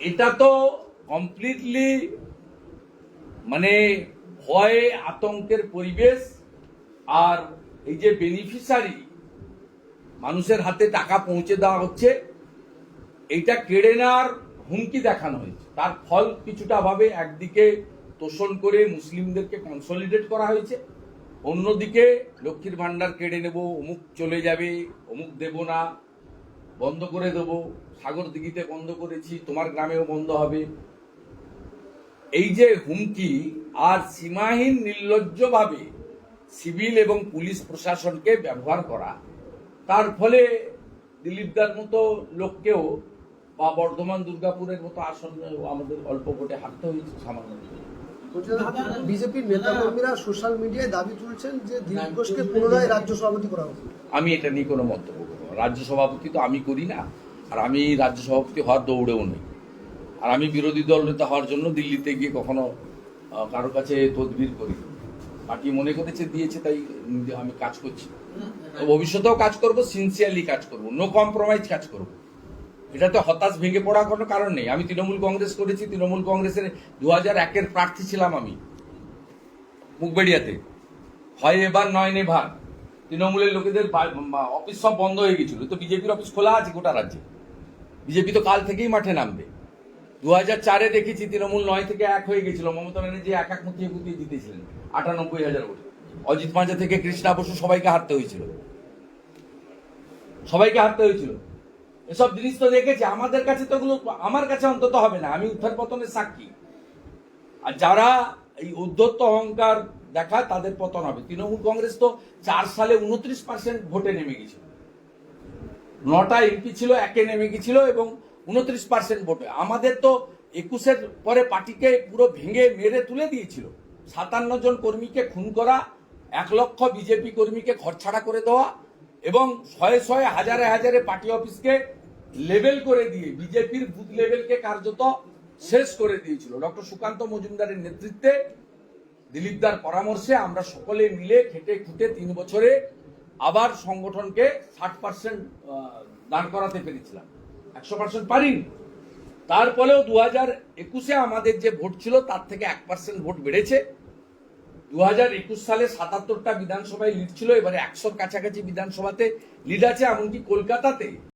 এটা তো কমপ্লিটলি মানে ভয়ে আতঙ্কের পরিবেশ, আর এই যে বেনিফিশিয়ারি মানুষের হাতে টাকা পৌঁছে দেওয়া হচ্ছে এইটা কেড়ে নেওয়ার হুমকি দেখানো হয়েছে। তার ফল কিছুটা ভাবে একদিকে তোষণ করে মুসলিমদেরকে কনসলিডেট করা হয়েছে, অন্যদিকে লক্ষ্মীর ভান্ডার কেড়ে নেব, অমুক চলে যাবে, অমুক দেব না বন্ধ করে দেব সাগর দিঘিতে বন্ধ করেছি তোমার গ্রামেও বন্ধ হবে এই যে হুমকি আর সীমাহীন নির্লজ্জভাবে সিভিল এবং পুলিশ প্রশাসনকে ব্যবহার করা তার ফলে দিলীপদার মতো লোককেও বা বর্ধমান দুর্গাপুরের মতো আসন আমাদের অল্প ভোটে হারতে হয়েছে সামান্য বিজেপির নেতা কর্মীরা সোশ্যাল মিডিয়ায় দাবি তুলছেন যে দিলীপ ঘোষকে পুনরায় রাজ্য সভাপতি করা হোক আমি এটা নিয়ে কোনো মন্তব্য। রাজ্য সভাপতি তো আমি করি না, আর আমি রাজ্য সভাপতি হওয়ার দৌড়েও নেই। আর আমি বিরোধী দল নেতা হওয়ার জন্য দিল্লিতে গিয়ে কখনো কারও কাছে তদবির করি। পার্টি মনে করেছে দিয়েছে, তাই আমি কাজ করছি। ভবিষ্যতেও কাজ করব সিনসিয়ারলি কাজ করব নো কম্প্রোমাইজ কাজ করব। এটাতে হতাশ ভেঙে পড়ার কোনো কারণ নেই। আমি তৃণমূল কংগ্রেস করেছি, তৃণমূল কংগ্রেসের দু হাজার একের প্রার্থী ছিলাম আমি, মুখবেড়িয়াতে। হয় এবার, নয় নেভার তৃণমূলের লোকেদের অফিস সব বন্ধ হয়ে গেছিল। তো বিজেপির অফিস খোলা আছে গোটা রাজ্যে। বিজেপি তো কাল থেকেই মাঠে নামবে। দু হাজার চারে দেখেছি তৃণমূল নয় থেকে এক হয়ে গেছিল। মমতা ব্যানার্জি এক এক মুখিয়ে মুখিয়ে জিতেছিলেন। আটানব্বই হাজার ভোটে। অজিত মাঝা থেকে কৃষ্ণা বসু সবাইকে হারতে হয়েছিল। সবাইকে হারতে হয়েছিল। এসব জিনিস তো দেখেছি। আমাদের কাছে তো এগুলো আমার কাছে অন্তত হবে না। আমি উত্থান পতনের সাক্ষী। আর যারা এই উদ্ধত্ত অহংকার দেখায় তাদের পতন হবে। তৃণমূল কংগ্রেস তো চার সালে উনত্রিশ পার্সেন্ট ভোটে নেমে গেছিল নটা এমপি ছিল, একে নেমে গেছিল এবং উনত্রিশ পার্সেন্ট ভোটে। আমাদের তো একুশের পরে পার্টিকে পুরো ভেঙে মেরে তুলে দিয়েছিল। সাতান্ন জন কর্মীকে খুন করা, এক লক্ষ বিজেপি কর্মীকে ঘরছাড়া করে দেওয়া এবং শয়ে শয়ে হাজারে হাজারে পার্টি অফিসকে লেভেল করে দিয়ে বিজেপির বুথ লেভেলকে কার্যত শেষ করে দিয়েছিল। ডক্টর সুকান্ত মজুমদারের নেতৃত্বে দিলীপদার পরামর্শে আমরা সকলে মিলে খেটে খুঁটে তিন বছরে আবার সংগঠনকে ষাট পার্সেন্ট দাঁড় করাতে পেরেছিলাম। একশো পার্সেন্ট পারিনি। তারপরেও দু হাজার একুশে আমাদের যে ভোট ছিল, তার থেকে এক পার্সেন্ট ভোট বেড়েছে। দু হাজার একুশ সালে সাতাত্তরটা বিধানসভায় লিড ছিল, এবারে একশোর কাছাকাছি বিধানসভাতে লিড আছে, এমনকি কলকাতাতে।